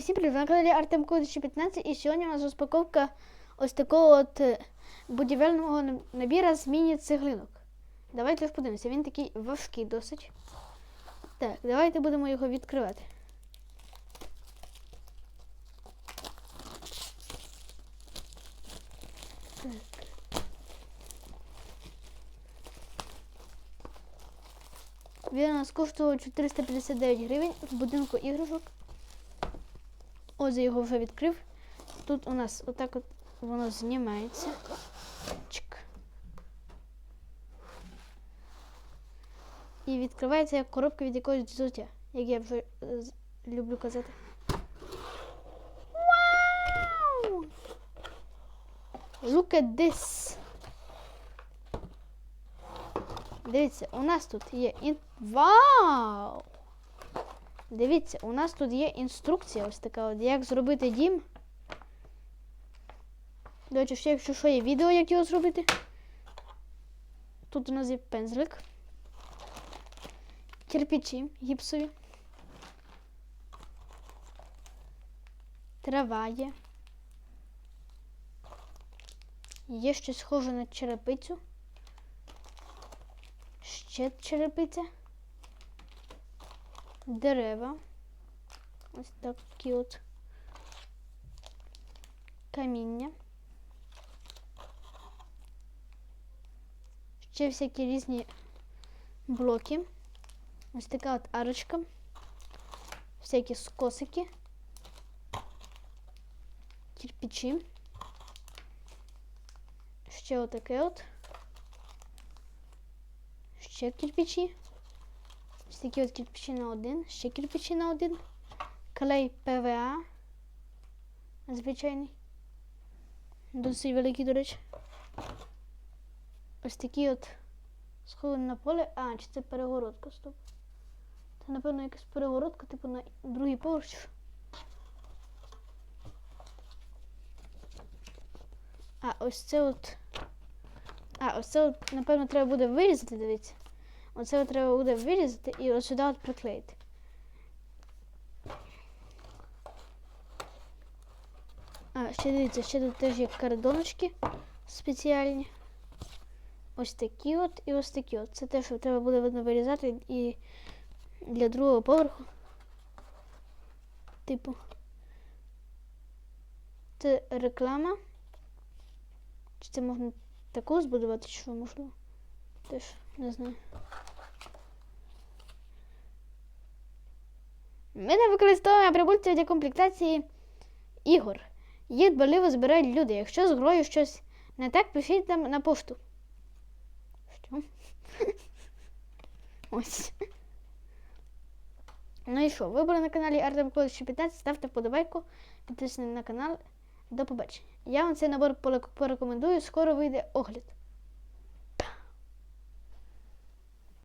всім привіт! На каналі Артем Кодич 15 і сьогодні у нас розпаковка ось такого от е, будівельного наб- набіра з міні-цеглинок. Давайте подивимося, він такий важкий досить. Так, давайте будемо його відкривати. Так. Він у нас коштував 459 гривень в будинку іграшок. Ось я його вже відкрив. Тут у нас отак от воно знімається. Чик. І відкривається як коробка від якогось взуття, як я вже е, люблю казати. Вау! Look at this! Дивіться, у нас тут є ін... Вау! Дивіться, у нас тут є інструкція ось така, от, як зробити дім. До речі, ще якщо що є відео, як його зробити. Тут у нас є пензлик. Кирпичі гіпсові. Трава є. Є щось схоже на черепицю. Ще черепиця. Дерева. Ось такі от каміння. Ще всякі різні блоки. Ось така от арочка. Всякі скосики. Кирпичі. Ще отаке от. Ще кирпичі. Такі от кирпичі на один, ще кирпичі на один. Клей ПВА. Звичайний. Досить великий, до речі. Ось такі от сховані на поле. А, чи це перегородка, стоп. Це, напевно, якась перегородка, типу на другий поверх. А, ось це от. А, ось це от, напевно, треба буде вирізати, дивіться. Оце треба буде вирізати і ось сюди от приклеїти. А, ще дивіться, ще тут теж є кордоночки спеціальні. Ось такі от і ось такі от. Це те, що треба буде видно вирізати і для другого поверху. Типу. Це реклама. Чи це можна таку збудувати, чи що можливо? Теж не знаю. Ми не використовуємо прибульців для комплектації ігор. Їх дбаливо збирають люди. Якщо з грою щось не так, пишіть нам на пошту. Що? Ось. Ну і що? Ви були на каналі Артем Колич 15. Ставте вподобайку, підписуйтесь на канал. До побачення. Я вам цей набор порекомендую, скоро вийде огляд.